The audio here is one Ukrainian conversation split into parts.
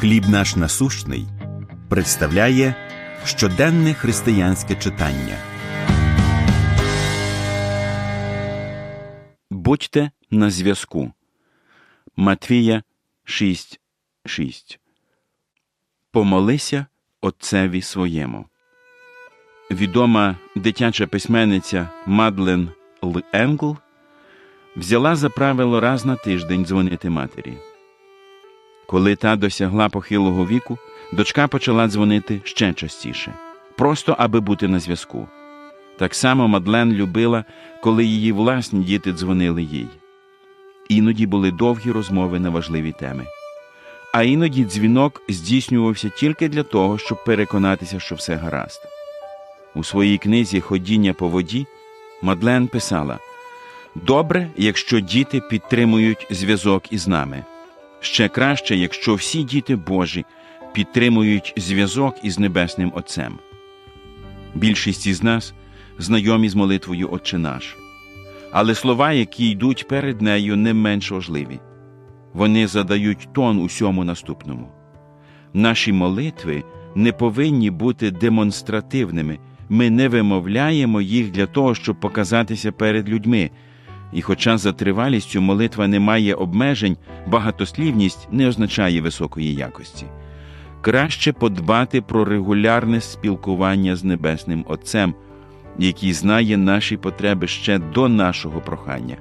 Хліб наш насущний представляє щоденне християнське читання. Будьте на зв'язку. Матвія 6.6 Помолися Отцеві своєму. Відома дитяча письменниця Мадлен Л. Взяла за правило раз на тиждень дзвонити матері. Коли та досягла похилого віку, дочка почала дзвонити ще частіше, просто аби бути на зв'язку. Так само Мадлен любила, коли її власні діти дзвонили їй. Іноді були довгі розмови на важливі теми. А іноді дзвінок здійснювався тільки для того, щоб переконатися, що все гаразд. У своїй книзі Ходіння по воді Мадлен писала: Добре, якщо діти підтримують зв'язок із нами. Ще краще, якщо всі діти Божі підтримують зв'язок із Небесним Отцем. Більшість із нас знайомі з молитвою Отче наш, але слова, які йдуть перед нею, не менш важливі. Вони задають тон усьому наступному. Наші молитви не повинні бути демонстративними. Ми не вимовляємо їх для того, щоб показатися перед людьми. І хоча за тривалістю молитва не має обмежень, багатослівність не означає високої якості. Краще подбати про регулярне спілкування з Небесним Отцем, який знає наші потреби ще до нашого прохання.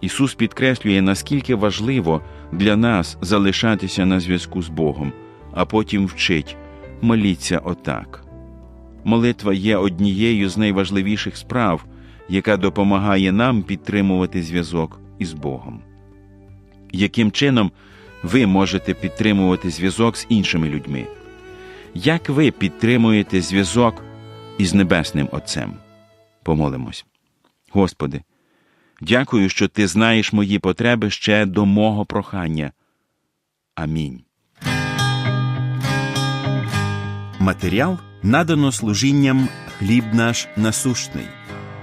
Ісус підкреслює, наскільки важливо для нас залишатися на зв'язку з Богом, а потім вчить моліться отак. Молитва є однією з найважливіших справ, яка допомагає нам підтримувати зв'язок із Богом. Яким чином ви можете підтримувати зв'язок з іншими людьми? Як ви підтримуєте зв'язок із Небесним Отцем? Помолимось. Господи, дякую, що Ти знаєш мої потреби ще до мого прохання. Амінь. Матеріал надано служінням Хліб наш насущний.